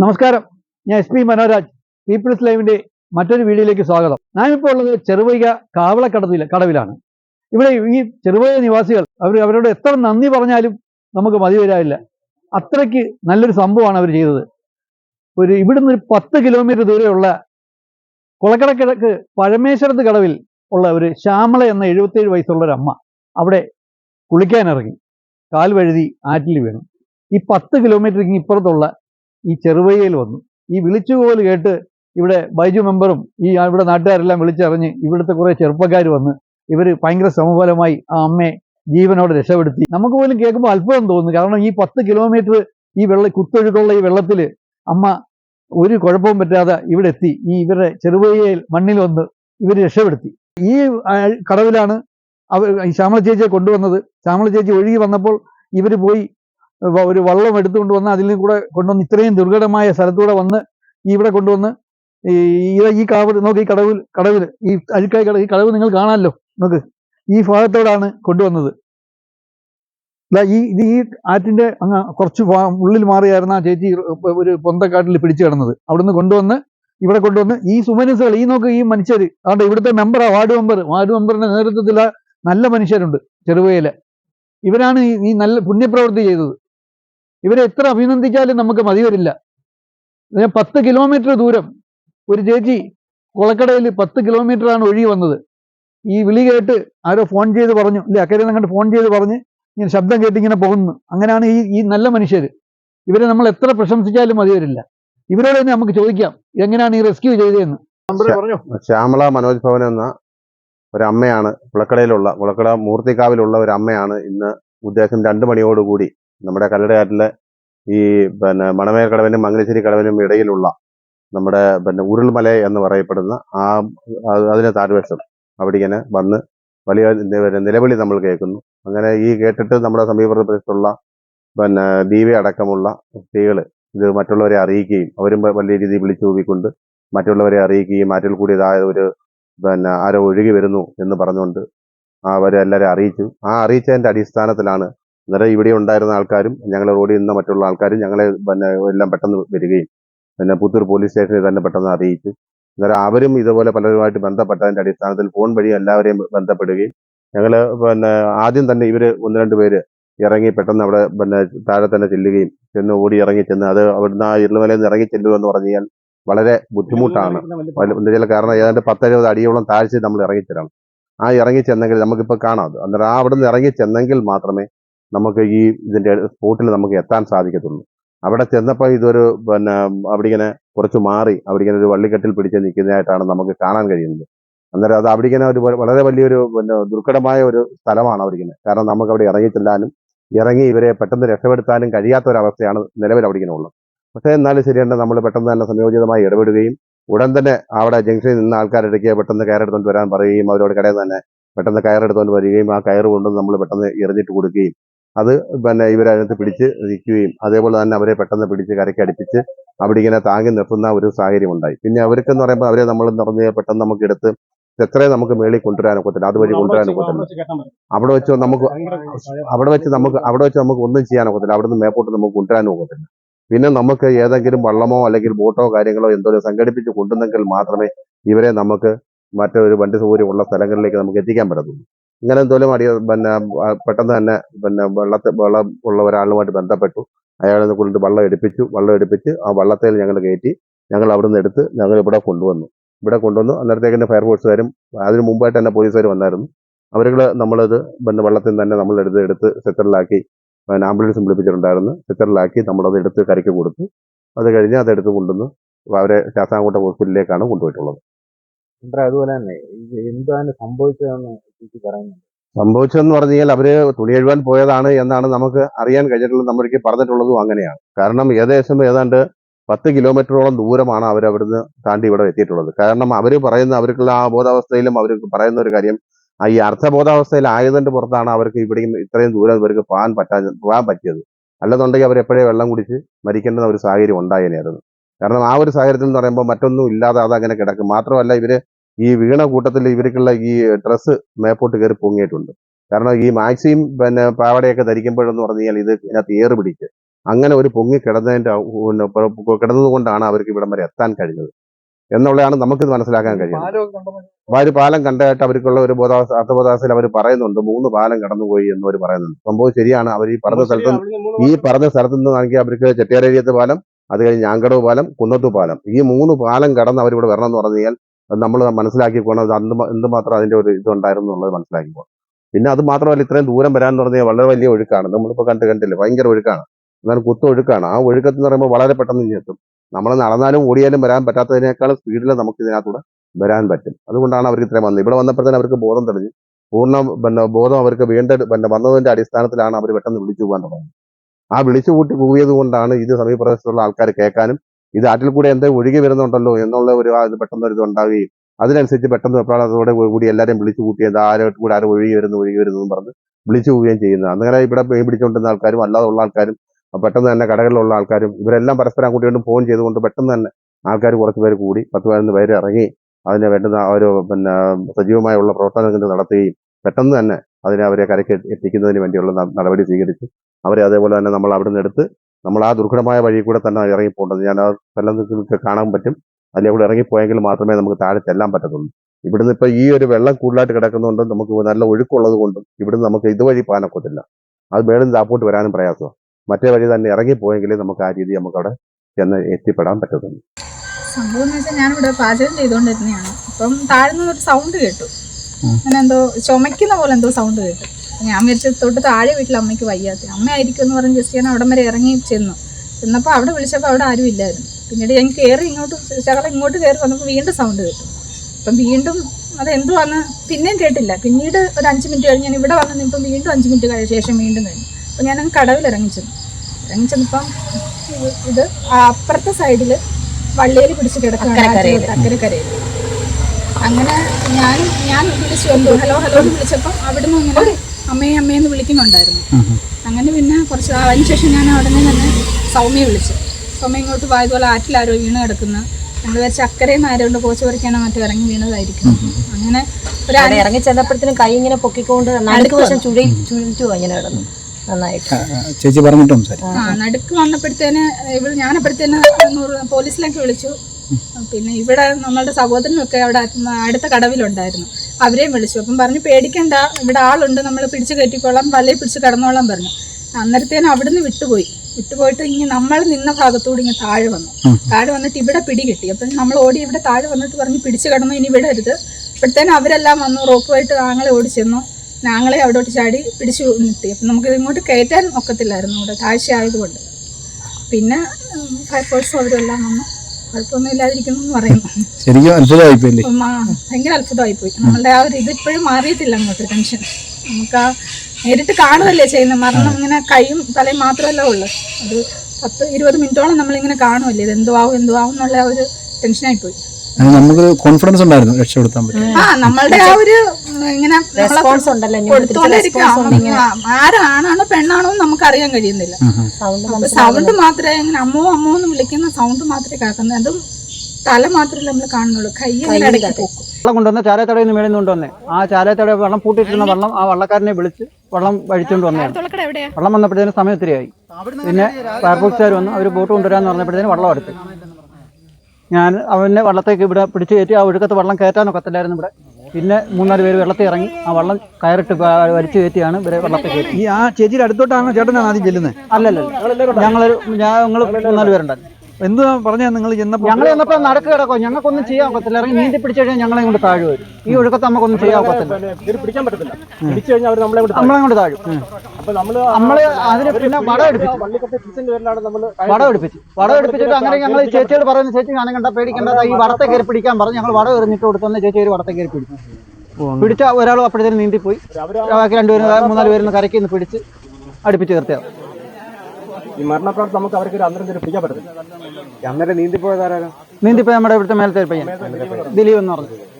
നമസ്കാരം. ഞാൻ S P Manoraj. People's ലൈവിന്റെ മറ്റൊരു വീഡിയോയിലേക്ക് സ്വാഗതം. ഞാൻ ഇപ്പോൾ ഉള്ളത് ചെറുവൈക കാവളക്കടവിൽ കടവിലാണ്. ഇവിടെ ഈ ചെറുവൈക നിവാസികൾ അവർ അവരോട് എത്ര നന്ദി പറഞ്ഞാലും നമുക്ക് മതി വരാറില്ല. അത്രയ്ക്ക് നല്ലൊരു സംഭവമാണ് അവർ ചെയ്തത്. ഒരു ഇവിടുന്ന് ഒരു പത്ത് കിലോമീറ്റർ ദൂരെയുള്ള കുളക്കടക്കിഴക്ക് പഴമേശ്വരത്ത് കടവിൽ ഉള്ള ഒരു ശ്യാമള എന്ന എഴുപത്തേഴ് വയസ്സുള്ള ഒരു അമ്മ അവിടെ കുളിക്കാനിറങ്ങി. കാൽ വഴുതി ആറ്റിൽ വീണു. ഈ പത്ത് കിലോമീറ്റർ ഇപ്പുറത്തുള്ള ഈ ചെറുവയ്യയിൽ വന്നു. ഈ വിളിച്ചുപോൽ കേട്ട് ഇവിടെ ബൈജു മെമ്പറും ഈ ഇവിടെ നാട്ടുകാരെല്ലാം വിളിച്ചറിഞ്ഞ് ഇവിടുത്തെ കുറെ ചെറുപ്പക്കാർ വന്ന് ഇവർ ഭയങ്കര സമഫലമായി ആ അമ്മയെ ജീവനോട് രക്ഷപ്പെടുത്തി. നമുക്ക് പോലും കേൾക്കുമ്പോൾ അത്ഭുതം തോന്നുന്നു. കാരണം ഈ പത്ത് കിലോമീറ്റർ ഈ വെള്ള കുത്തൊഴുക്കുള്ള ഈ വെള്ളത്തിൽ അമ്മ ഒരു കുഴപ്പവും പറ്റാതെ ഇവിടെ എത്തി ഈ ഇവരുടെ ചെറുവയ്യയിൽ മണ്ണിൽ വന്ന് ഇവർ രക്ഷപ്പെടുത്തി. ഈ കടവിലാണ് അവർ ശ്യാമള ചേച്ചിയെ കൊണ്ടുവന്നത്. ശ്യാമള ചേച്ചി ഒഴുകി വന്നപ്പോൾ ഇവർ പോയി ഒരു വള്ളം എടുത്തുകൊണ്ട് വന്ന് അതിൽ കൂടെ കൊണ്ടുവന്ന് ഇത്രയും ദുർഘടമായ സ്ഥലത്തൂടെ വന്ന് ഇവിടെ കൊണ്ടുവന്ന് ഈ ഈ- കാവ് നോക്ക് ഈ കടവിൽ കടവിൽ ഈ അഴുക്കായ കട ഈ കടവ് നിങ്ങൾ കാണാമല്ലോ നോക്ക് ഈ ഭാഗത്തോടാണ് കൊണ്ടുവന്നത്. ഈ ഇത് ഈ ആറ്റിന്റെ അങ്ങ് കുറച്ച് ഉള്ളിൽ മാറിയായിരുന്നു ആ ചേച്ചി ഒരു പൊന്തക്കാട്ടിൽ പിടിച്ചു കിടന്നത്. അവിടുന്ന് കൊണ്ടുവന്ന് ഇവിടെ കൊണ്ടുവന്ന് ഈ സുമനസുകൾ ഈ നോക്ക് ഈ മനുഷ്യർ അതുകൊണ്ട് ഇവിടുത്തെ മെമ്പറാ വാർഡ് മെമ്പർ. വാർഡ് മെമ്പറിന്റെ നേതൃത്വത്തിൽ നല്ല മനുഷ്യരുണ്ട് ചെറുവയിലെ. ഇവരാണ് ഈ നല്ല പുണ്യപ്രവൃത്തി ചെയ്തത്. ഇവരെ എത്ര അഭിനന്ദിച്ചാലും നമുക്ക് മതി വരില്ല. ഇതിന് പത്ത് കിലോമീറ്റർ ദൂരം ഒരു ചേച്ചി കുളക്കടയിൽ പത്ത് കിലോമീറ്റർ ആണ് ഒഴുകി വന്നത്. ഈ വിളി കേട്ട് ആരോ ഫോൺ ചെയ്ത് പറഞ്ഞു. ഇല്ല അക്കരെ അങ്ങോട്ട് ഫോൺ ചെയ്ത് പറഞ്ഞ് ഇങ്ങനെ ശബ്ദം കേട്ട് ഇങ്ങനെ പോകുന്നു. അങ്ങനെയാണ് ഈ ഈ നല്ല മനുഷ്യർ ഇവരെ നമ്മൾ എത്ര പ്രശംസിച്ചാലും മതി വരില്ല. ഇവരോട് തന്നെ നമുക്ക് ചോദിക്കാം എങ്ങനെയാണ് ഈ റെസ്ക്യൂ ചെയ്തതെന്ന്? പറഞ്ഞു? ശ്യാമള മനോജ് ഭവൻ എന്ന ഒരു അമ്മയാണ് കുളക്കടയിലുള്ള കുളക്കട മൂർത്തിക്കാവിലുള്ള ഒരു അമ്മയാണ് ഇന്ന് ഉദ്ദേശം രണ്ട് മണിയോടുകൂടി നമ്മുടെ കല്ലടയാറ്റിലെ ഈ പിന്നെ മണമേൽ കടവിനും മംഗലശ്ശേരി കടവിനും ഇടയിലുള്ള നമ്മുടെ പിന്നെ ഉരുൾമല എന്ന് പറയപ്പെടുന്ന ആ അതിനെ താഴ്വശം അവിടെ ഇങ്ങനെ വന്ന് വലിയ നിലവിളി നമ്മൾ കേൾക്കുന്നു. അങ്ങനെ ഈ കേട്ടിട്ട് നമ്മുടെ സമീപ പ്രദേശത്തുള്ള പിന്നെ ദീപ അടക്കമുള്ള സ്ത്രീകൾ ഇത് മറ്റുള്ളവരെ അറിയിക്കുകയും അവരും വലിയ രീതിയിൽ വിളിച്ചു കൂവിക്കൊണ്ട് മറ്റുള്ളവരെ അറിയിക്കുകയും ആറ്റിൽ കൂടിയതായ ഒരു പിന്നെ ആരോ ഒഴുകി വരുന്നു എന്ന് പറഞ്ഞുകൊണ്ട് അവരെ അറിയിച്ചു. ആ അറിയിച്ചതിന്റെ അടിസ്ഥാനത്തിലാണ് അന്നേരം ഇവിടെ ഉണ്ടായിരുന്ന ആൾക്കാരും ഞങ്ങളെ റോഡിൽ നിന്ന മറ്റുള്ള ആൾക്കാരും ഞങ്ങളെ പിന്നെ എല്ലാം പെട്ടെന്ന് വരികയും പിന്നെ പുത്തൂർ പോലീസ് സ്റ്റേഷനിൽ തന്നെ പെട്ടെന്ന് അറിയിച്ചു അന്നേരം അവരും ഇതുപോലെ പലരുമായിട്ട് ബന്ധപ്പെട്ടതിന്റെ അടിസ്ഥാനത്തിൽ ഫോൺ വഴി എല്ലാവരെയും ബന്ധപ്പെടുകയും ഞങ്ങൾ പിന്നെ ആദ്യം തന്നെ ഇവർ ഒന്ന് രണ്ട് പേര് ഇറങ്ങി പെട്ടെന്ന് അവിടെ പിന്നെ താഴെ തന്നെ ചെല്ലുകയും ചെന്ന് ഓടി ഇറങ്ങി ചെന്ന് അത് അവിടുന്ന് ആ ഇരുമലയിൽ നിന്ന് ഇറങ്ങി ചെല്ലുക എന്ന് പറഞ്ഞു കഴിഞ്ഞാൽ വളരെ ബുദ്ധിമുട്ടാണ്. ചില കാരണം ഏതാണ്ട് പത്തെഴുപത് അടിയോളം താഴ്ച നമ്മൾ ഇറങ്ങി ആ ഇറങ്ങി ചെന്നെങ്കിൽ നമുക്കിപ്പോൾ കാണാം അത്. അന്നേരം ആ അവിടെ നിന്ന് ഇറങ്ങി ചെന്നെങ്കിൽ മാത്രമേ നമുക്ക് ഈ ഇതിന്റെ സ്പോട്ടിൽ നമുക്ക് എത്താൻ സാധിക്കത്തുള്ളൂ. അവിടെ ചെന്നപ്പോൾ ഇതൊരു പിന്നെ അവിടെ ഇങ്ങനെ കുറച്ച് മാറി അവിടെ ഇങ്ങനെ ഒരു വള്ളിക്കെട്ടിൽ പിടിച്ച് നിൽക്കുന്നതായിട്ടാണ് നമുക്ക് കാണാൻ കഴിയുന്നത്. അന്നേരം അത് അവിടെ ഇങ്ങനെ ഒരു വളരെ വലിയൊരു പിന്നെ ദുർഘടമായ ഒരു സ്ഥലമാണ് അവിടെ ഇങ്ങനെ കാരണം നമുക്ക് അവിടെ ഇറങ്ങി ചെല്ലാനും ഇറങ്ങി ഇവരെ പെട്ടെന്ന് രക്ഷപ്പെടുത്താനും കഴിയാത്ത ഒരു അവസ്ഥയാണ് നിലവിൽ അവിടെ ഇങ്ങനെ ഉള്ളത്. പക്ഷേ എന്നാലും ശരിയാണ് നമ്മൾ പെട്ടെന്ന് തന്നെ സംയോജിതമായി ഇടപെടുകയും ഉടൻ തന്നെ അവിടെ ജംഗ്ഷനിൽ നിന്ന് ആൾക്കാരിടയ്ക്ക് പെട്ടെന്ന് കയറെടുത്തുകൊണ്ട് വരാൻ പറയുകയും അവരോട് കടയിൽ തന്നെ പെട്ടെന്ന് കയറെടുത്തുകൊണ്ട് വരികയും ആ കയറ് കൊണ്ട് നമ്മൾ പെട്ടെന്ന് എറിഞ്ഞിട്ട് കൊടുക്കുകയും അത് പിന്നെ ഇവരതിനകത്ത് പിടിച്ച് നിൽക്കുകയും അതേപോലെ തന്നെ അവരെ പെട്ടെന്ന് പിടിച്ച് കരയ്ക്ക് അടുപ്പിച്ച് അവിടെ ഇങ്ങനെ താങ്ങി നിർത്തുന്ന ഒരു സാഹചര്യം ഉണ്ടായി. പിന്നെ അവർക്കെന്ന് പറയുമ്പോൾ അവരെ നമ്മൾ നിറഞ്ഞ് പെട്ടെന്ന് നമുക്ക് എടുത്ത് എത്രയും നമുക്ക് മേളിൽ കൊണ്ടുവരാൻ ഒക്കത്തില്ല. അതുവഴി കൊണ്ടുവരാൻ ഒക്കത്തില്ല. അവിടെ വെച്ച് നമുക്ക് അവിടെ വെച്ച് നമുക്ക് അവിടെ വെച്ച് നമുക്ക് ഒന്നും ചെയ്യാൻ ഒക്കത്തില്ല. അവിടെ നിന്ന് മേപ്പോട്ട് നമുക്ക് കൊണ്ടുവരാനും ഒക്കത്തില്ല. പിന്നെ നമുക്ക് ഏതെങ്കിലും വള്ളമോ അല്ലെങ്കിൽ ബോട്ടോ കാര്യങ്ങളോ എന്തോ സംഘടിപ്പിച്ച് കൊണ്ടുവന്നെങ്കിൽ മാത്രമേ ഇവരെ നമുക്ക് മറ്റൊരു വണ്ടി സൗകര്യമുള്ള സ്ഥലങ്ങളിലേക്ക് നമുക്ക് എത്തിക്കാൻ പറ്റത്തുള്ളൂ. ഇങ്ങനെ എന്തോലും അടിയ പിന്നെ പെട്ടെന്ന് തന്നെ പിന്നെ വെള്ളത്തെ വെള്ളം ഉള്ള ഒരാളുമായിട്ട് ബന്ധപ്പെട്ടു. അയാളെ കൊണ്ട് വള്ളം എടുപ്പിച്ചു. വള്ളം എടുപ്പിച്ച് ആ വള്ളത്തേൽ ഞങ്ങൾ കയറ്റി ഞങ്ങൾ അവിടെ നിന്ന് എടുത്ത് ഞങ്ങൾ ഇവിടെ കൊണ്ടുവന്നു. ഇവിടെ കൊണ്ടുവന്നു. അന്നേരത്തേക്ക് തന്നെ ഫയർഫോഴ്സുകാരും അതിന് മുമ്പായിട്ട് തന്നെ പോലീസുകാർ വന്നായിരുന്നു. അവരുകൾ നമ്മളത് പിന്നെ വെള്ളത്തിൽ നിന്ന് തന്നെ നമ്മൾ എടുത്ത് എടുത്ത് സെറ്ററിലാക്കി ആംബുലൻസും വിളിപ്പിച്ചിട്ടുണ്ടായിരുന്നു. സെറ്ററിലാക്കി നമ്മളത് എടുത്ത് കരയ്ക്ക് കൊടുത്തു. അത് കഴിഞ്ഞ് അതെടുത്ത് കൊണ്ടുവന്ന്. അവരെ ശാസ്താംകോട്ട ഹോസ്പിറ്റലിലേക്കാണ് കൊണ്ടുപോയിട്ടുള്ളത്. അതുപോലെ തന്നെ. എന്താണ് സംഭവിച്ചതെന്ന് ചേച്ചി പറയുന്നത് സംഭവിച്ചതെന്ന് പറഞ്ഞു കഴിഞ്ഞാൽ അവർ തുണി എഴുവാൻ പോയതാണ് എന്നാണ് നമുക്ക് അറിയാൻ കഴിഞ്ഞിട്ടുള്ളത് നമ്മൾക്ക് പറഞ്ഞിട്ടുള്ളതും അങ്ങനെയാണ്. കാരണം ഏകദേശം ഏതാണ്ട് പത്ത് കിലോമീറ്ററോളം ദൂരമാണ് അവർ അവിടുന്ന് താണ്ടി ഇവിടെ എത്തിയിട്ടുള്ളത്. കാരണം അവർ പറയുന്ന അവർക്കുള്ള ആ ബോധാവസ്ഥയിലും അവർക്ക് പറയുന്ന ഒരു കാര്യം ആ ഈ അർത്ഥബോധാവസ്ഥയിലായതിന്റെ പുറത്താണ് അവർക്ക് ഇവിടെ ഇത്രയും ദൂരം ഇവർക്ക് പോകാൻ പറ്റാ പോകാൻ പറ്റിയത്. അല്ലെന്നുണ്ടെങ്കിൽ അവർ എപ്പോഴേ വെള്ളം കുടിച്ച് മരിക്കേണ്ടുന്ന ഒരു സാഹചര്യം ഉണ്ടായേനെയായിരുന്നു കാരണം ആ ഒരു സാഹചര്യത്തിൽ എന്ന് പറയുമ്പോൾ മറ്റൊന്നും ഇല്ലാതെ അതങ്ങനെ കിടക്കും. മാത്രമല്ല ഇവർ ഈ വീണ കൂട്ടത്തിൽ ഇവർക്കുള്ള ഈ ഡ്രസ്സ് മേപ്പോട്ട് കയറി പൊങ്ങിയിട്ടുണ്ട്. കാരണം ഈ മാക്സിയും പിന്നെ പാവടയൊക്കെ ധരിക്കുമ്പോഴെന്ന് പറഞ്ഞു കഴിഞ്ഞാൽ ഇത് ഇതിനകത്ത് ഏറ് പിടിച്ച് അങ്ങനെ ഒരു പൊങ്ങി കിടന്നതിന്റെ പിന്നെ കിടന്നതുകൊണ്ടാണ് അവർക്ക് ഇവിടം വരെ എത്താൻ കഴിഞ്ഞത്. എന്നുള്ളതാണ് നമുക്ക് മനസ്സിലാക്കാൻ കഴിയുന്നത്. ഒരു പാലം കണ്ടതായിട്ട് അവർക്കുള്ള ഒരു ബോധാവസ്ഥ അർത്ഥബോധാവസ്ഥയിൽ അവർ പറയുന്നുണ്ട്. മൂന്ന് പാലം കടന്നുപോയി എന്ന് അവർ പറയുന്നുണ്ട്. സംഭവം ശരിയാണ്. അവർ ഈ പറഞ്ഞ സ്ഥലത്ത് ഈ പറഞ്ഞ സ്ഥലത്ത് നിന്ന് ആണെങ്കിൽ അവർക്ക് ചെട്ടിയാരേരിയത്തെ പാലം അത് കഴിഞ്ഞ് ഞാങ്കടവ് പാലം കുന്നത്തു പാലം. ഈ മൂന്ന് പാലം കടന്ന് അവരിവിടെ വരണം എന്ന് പറഞ്ഞു കഴിഞ്ഞാൽ നമ്മൾ മനസ്സിലാക്കി പോകണം. അന്ന് എന്തുമാത്രം അതിന്റെ ഒരു ഇതുണ്ടായിരുന്നു എന്നുള്ളത് മനസ്സിലാക്കി പോകണം. പിന്നെ അത് മാത്രമല്ല ഇത്രയും ദൂരം വരാൻ പറഞ്ഞാൽ വളരെ വലിയ ഒഴുക്കാണ്. നമ്മളിപ്പോൾ കണ്ട് കണ്ടില്ലേ? ഭയങ്കര ഒഴുക്കാണ്. എന്നാൽ കുത്ത ഒഴുക്കാണ്. ആ ഒഴുക്കത്ത് എന്ന് പറയുമ്പോൾ വളരെ പെട്ടെന്ന് ഇങ്ങ് എത്തും. നമ്മൾ നടന്നാലും ഓടിയാലും വരാൻ പറ്റാത്തതിനേക്കാൾ സ്പീഡിൽ നമുക്ക് ഇതിനകത്തൂടെ വരാൻ പറ്റും. അതുകൊണ്ടാണ് അവർക്ക് ഇത്രയും വന്നത്. ഇവിടെ വന്നപ്പോഴത്തേന് അവർക്ക് ബോധം തെളിഞ്ഞു. പൂർണ പിന്നെ ബോധം അവർക്ക് വീണ്ടും പിന്നെ വന്നതിന്റെ അടിസ്ഥാനത്തിലാണ് അവർ പെട്ടെന്ന് വിളിച്ചു പോകാൻ തുടങ്ങുന്നത് ആ വിളിച്ചു കൂട്ടി കൂവിയത് കൊണ്ടാണ് ഇത് സമീപപ്രദേശത്തുള്ള ആൾക്കാർ കേൾക്കാനും ഇത് ആറ്റിൽ കൂടെ എന്തോ ഒഴുകി വരുന്നുണ്ടല്ലോ എന്നുള്ള ഒരു പെട്ടെന്ന് ഒരു ഉണ്ടാവുകയും അതിനനുസരിച്ച് പെട്ടെന്ന് വെപ്രാളത്തോടെ കൂടി എല്ലാവരും വിളിച്ചു കൂട്ടിയത് ആരോട്ട് കൂടെ ആരും ഒഴുകി വരുന്നു ഒഴുകി വരുന്നു എന്ന് പറഞ്ഞ് വിളിച്ചു പോവുകയും ചെയ്യുന്നത്. അങ്ങനെ ഇവിടെ മീൻ പിടിച്ചുകൊണ്ടിരുന്ന ആൾക്കാരും അല്ലാതെ ഉള്ള ആൾക്കാരും പെട്ടെന്ന് തന്നെ കടകളിലുള്ള ആൾക്കാരും ഇവരെല്ലാം പരസ്പരം കൂട്ടിക്കൊണ്ട് ഫോൺ ചെയ്തുകൊണ്ട് പെട്ടെന്ന് തന്നെ ആൾക്കാർ കുറച്ച് പേര് കൂടി പത്ത് പതിനൊന്ന് പേര് ഇറങ്ങി അതിന് വേണ്ടുന്ന ഒരു പിന്നെ സജീവമായുള്ള പ്രവർത്തനങ്ങൾ നടത്തുകയും പെട്ടെന്ന് തന്നെ അതിനെ അവരെ കരയ്ക്ക് എത്തിക്കുന്നതിന് വേണ്ടിയുള്ള നടപടി സ്വീകരിച്ചു. അവരെ അതേപോലെ തന്നെ നമ്മൾ അവിടെ നിന്ന് എടുത്ത് നമ്മൾ ആ ദുർഘടമായ വഴി കൂടെ തന്നെ ഇറങ്ങി പോകേണ്ടത്. ഞാൻ ആ സ്ഥലം കാണാൻ പറ്റും. അല്ലെങ്കിൽ അവിടെ ഇറങ്ങിപ്പോയെങ്കിൽ മാത്രമേ നമുക്ക് താഴെ ചെല്ലാൻ പറ്റത്തുള്ളൂ. ഇവിടുന്ന് ഇപ്പൊ ഈ ഒരു വെള്ളം കൂടുതലായിട്ട് കിടക്കുന്നതുകൊണ്ട് നമുക്ക് നല്ല ഒഴുക്കുള്ളത് കൊണ്ടും ഇവിടുന്ന് നമുക്ക് ഇതുവഴി പോകാനൊക്കത്തില്ല അത് മേളിൽ താപ്പോട്ട് വരാനും പ്രയാസമാണ്. മറ്റേ വഴി തന്നെ ഇറങ്ങിപ്പോയെങ്കിലേ നമുക്ക് ആ രീതി നമുക്ക് അവിടെ ചെന്ന് എത്തിപ്പെടാൻ പറ്റത്തുള്ളൂ. സംഭവം എന്ന് വെച്ചാൽ ഞാനിവിടെ പാചകം ചെയ്തുകൊണ്ടിരുന്നതാണ്. അപ്പം താഴ്ന്ന ഒരു സൗണ്ട് കേട്ടു. അങ്ങനെ എന്തോ ചുമക്കുന്ന പോലെ എന്തോ സൗണ്ട് കേട്ടു. ഞാൻ വിചാരിച്ചത് തൊട്ട് താഴെ വീട്ടിൽ അമ്മയ്ക്ക് വയ്യാത്ത. അമ്മയായിരിക്കും എന്ന് പറഞ്ഞ് ജസ്റ്റ് ഞാൻ അവിടം വരെ ഇറങ്ങി ചെന്നു. ചെന്നപ്പോൾ അവിടെ വിളിച്ചപ്പോൾ അവിടെ ആരും ഇല്ലായിരുന്നു. പിന്നീട് ഞാൻ കയറി ഇങ്ങോട്ട് ശകലം ഇങ്ങോട്ട് കയറി വന്നപ്പോൾ വീണ്ടും സൗണ്ട് കേട്ടു. അപ്പം വീണ്ടും അത് എന്തുവാന്ന് പിന്നെയും കേട്ടില്ല. പിന്നീട് ഒരു അഞ്ച് മിനിറ്റ് കഴിഞ്ഞ് ഞാൻ ഇവിടെ വന്ന് നിന്നപ്പം വീണ്ടും അഞ്ച് മിനിറ്റ് കഴിഞ്ഞ ശേഷം വീണ്ടും കഴിഞ്ഞു. അപ്പം ഞാൻ അങ്ങ് കടവിൽ ഇറങ്ങി ചെന്നു. ഇറങ്ങി ചെന്നപ്പം ഇത് ആ അപ്പുറത്തെ സൈഡിൽ വള്ളിയിൽ പിടിച്ച് കിടക്കുകയാണ് അക്കരക്കരയിൽ അങ്ങനെ ഞാൻ ഞാൻ വിളിച്ചു എന്തോ ഹലോ ഹലോ എന്ന് വിളിച്ചപ്പോൾ അവിടുന്ന് ഇങ്ങനെ അമ്മയെ അമ്മയെന്ന് വിളിക്കുന്നുണ്ടായിരുന്നു. അങ്ങനെ പിന്നെ കുറച്ച് അതിന് ശേഷം ഞാൻ ഉടനെ തന്നെ സൗമ്യ വിളിച്ചു. സൗമ്യ ഇങ്ങോട്ട് പോയതുപോലെ ആറ്റിലാരോ വീണ് കിടക്കുന്ന. ഞങ്ങൾ വിചാരിച്ച അക്കരയിൽ നിന്ന് ആരോണ്ട് കോച്ച് പറിക്കാനോ മറ്റോ ഇറങ്ങി വീണതായിരിക്കും. അങ്ങനെ ഒരു ഇറങ്ങി ചെന്നപ്പോഴത്തേനും കൈ ഇങ്ങനെ പൊക്കിക്കൊണ്ട് നടുക്ക് വശം ചുഴി ചുഴിച്ചു ഇങ്ങനെ കിടന്നു. നന്നായിട്ട്. ചേച്ചി പറഞ്ഞിട്ട് ആ നടുക്ക് വന്നപ്പോഴത്തേന് ഇവിടെ ഞാൻ അപ്പോഴത്തേന് പോലീസിലേക്ക് വിളിച്ചു. പിന്നെ ഇവിടെ നമ്മളുടെ സഹോദരനൊക്കെ അവിടെ അടുത്ത കടവിലുണ്ടായിരുന്നു. അവരെയും വിളിച്ചു. അപ്പം പറഞ്ഞു പേടിക്കണ്ട ഇവിടെ ആളുണ്ട് നമ്മൾ പിടിച്ച് കയറ്റിക്കോളാം വലയിൽ പിടിച്ച് കിടന്നോളാം പറഞ്ഞു. അന്നേരത്തേനും അവിടുന്ന് വിട്ടുപോയി. വിട്ടുപോയിട്ട് ഇങ്ങനെ നമ്മൾ നിന്ന ഭാഗത്തൂടെ ഇങ്ങനെ താഴെ വന്നു. താഴെ വന്നിട്ട് ഇവിടെ പിടി കിട്ടി. അപ്പം നമ്മൾ ഓടി ഇവിടെ താഴെ വന്നിട്ട് പറഞ്ഞു പിടിച്ച് കിടന്നു ഇനി വിടരുത്. ഇപ്പോഴത്തേനും അവരെല്ലാം വന്നു റോപ്പുമായിട്ട് ആങ്ങളെ ഓടി ചെന്നു. ഞങ്ങളെ അവിടോട്ട് ചാടി പിടിച്ചു നിർത്തി. അപ്പം നമുക്ക് ഇങ്ങോട്ട് കയറ്റാൻ ഒക്കത്തില്ലായിരുന്നു ഇവിടെ താഴ്ച ആയതുകൊണ്ട് പിന്നെ ഫയർഫോഴ്സും അവരെല്ലാം വന്നു. കുഴപ്പമൊന്നും ഇല്ലാതിരിക്കുന്നു എന്ന് പറയുന്നു. ശരിക്കും അത്ഭുതമായിപ്പോയില്ലേ? ഭയങ്കര അത്ഭുതമായി പോയി നമ്മളുടെ ആ ഒരു ഇത് ഇപ്പോഴും മാറിയിട്ടില്ല അങ്ങോട്ട് ടെൻഷൻ നമുക്ക് ആ നേരിട്ട് കാണുമല്ലേ ചെയ്യുന്നത്. മരണം ഇങ്ങനെ കൈയും തലയും മാത്രമല്ല ഉള്ളു. ഒരു പത്ത് ഇരുപത് മിനിറ്റോളം നമ്മളിങ്ങനെ കാണുമല്ലേ ഇത് എന്തോ ആവും എന്തോ ആവും എന്നുള്ള ഒരു ടെൻഷനായി പോയി അത് നമുക്ക് കോൺഫിഡൻസ് ഉണ്ടായിരുന്നു രക്ഷപ്പെടുത്താൻ പറ്റും. ആ നമ്മളുടെ ആ ഒരു ഇങ്ങനെ റെസ്പോൺസ് ഉണ്ടല്ലോ ആരാണാണോ പെണ്ണാണോ നമുക്ക് അറിയാൻ കഴിയുന്നില്ല. സൗണ്ട് മാത്രമേ ഇങ്ങനെ അമ്മോ അമ്മോ എന്ന് വിളിക്കുന്ന സൗണ്ട് മാത്രമേ കേൾക്കുന്നത് അതും തല മാത്രമേ നമ്മൾ കാണുന്നുള്ളൂ. കൈ പോക്കും. വെള്ളം കൊണ്ടുവന്ന് ചാലത്തടയിൽ നിന്ന് മേളിൽ നിന്ന് കൊണ്ടുവന്നേ. ആ ചാലത്തട വെള്ളം പൂട്ടിയിട്ടിരുന്ന വെള്ളം ആ വള്ളക്കാരനെ വിളിച്ച് വെള്ളം വഴിച്ചുകൊണ്ട് വന്നതാണ്. വെള്ളം വന്നപ്പോഴത്തേനും സമയം ഒത്തിരിയായി. പിന്നെ ഫയർഫോഴ്സുകാർ വന്ന് അവർ ബോട്ട് കൊണ്ടുവരാന്ന് പറഞ്ഞപ്പോഴത്തേനും വെള്ളം എടുത്തു. ഞാൻ അവനെ വള്ളത്തേക്ക് ഇവിടെ പിടിച്ചു കയറ്റി ആ ഒഴുക്കത്ത് വള്ളം വെള്ളം കയറ്റാനൊക്കത്തില്ലായിരുന്നു ഇവിടെ. പിന്നെ മൂന്നാൽ പേര് വെള്ളത്തിൽ ഇറങ്ങി ആ വള്ളം കയറിട്ട് വലിച്ചു കയറ്റിയാണ് ഇവരെ വെള്ളത്തിൽ കയറ്റി. ഈ ആ ചേച്ചിയുടെ അടുത്തോട്ടാണ് ചേട്ടനാണ് ആദ്യം ചെല്ലുന്നത്? അല്ലല്ല ഞങ്ങൾ ഞങ്ങൾ മൂന്നാൽ പേരുണ്ടായിരുന്നു. എന്ത് പറഞ്ഞാ നിങ്ങൾ ചെന്നപ്പോ? ഞങ്ങൾ ചെന്നപ്പോ നടക്ക് കിടക്കോ. ഞങ്ങൾക്കൊന്നും ചെയ്യാൻ പറ്റത്തില്ല ഇറങ്ങി നീന്തി പിടിച്ചു കഴിഞ്ഞാൽ ഞങ്ങളെ കൊണ്ട് താഴെ വരും ഈ ഒഴുക്കത്ത് നമുക്കൊന്നും ചെയ്യാൻ ഒക്കത്തില്ല. പിടിക്കാൻ പറ്റത്തില്ല. പിടിച്ചു കഴിഞ്ഞാൽ അവർ നമ്മളെ നമ്മളെ കൊണ്ട് താഴും. അപ്പൊ നമ്മൾ നമ്മൾ അതിന് പിന്നെ വട എടുപ്പിച്ചു. വട എടുപ്പിച്ചു. വട എടുപ്പിച്ചിട്ട് അങ്ങനെ ഞങ്ങൾ ചേച്ചിയോട് പറയുന്ന ചേച്ചി കാണണ്ട പേടിക്കണ്ട. ഈ വടത്തെ കയറി പിടിക്കാൻ പറഞ്ഞു. ഞങ്ങൾ വട എറിഞ്ഞിട്ട് കൊടുത്തന്നെ ചേച്ചി ഒരു വടത്തെ കയറി പിടിച്ചു. പിടിച്ച ഒരാളും അപ്പോഴത്തേനും നീന്തിപ്പോയി. ബാക്കി രണ്ടുപേരും മൂന്നാൽ പേരും കരക്കിന്ന് പിടിച്ച് അടുപ്പിച്ച് നിർത്തിയത്. ഈ മരണപ്രാപ്തി നമുക്ക് അവർക്ക് ഒരു അന്നേരം പിടിക്കാൻ പറ്റത്തില്ല. അന്നേരം നീന്തിപ്പോയതാരോ നീന്തിപ്പോയ നമ്മുടെ ഇവിടുത്തെ മേലത്തെ പയ്യൻ. ദിലീപ് എന്ന് പറഞ്ഞു.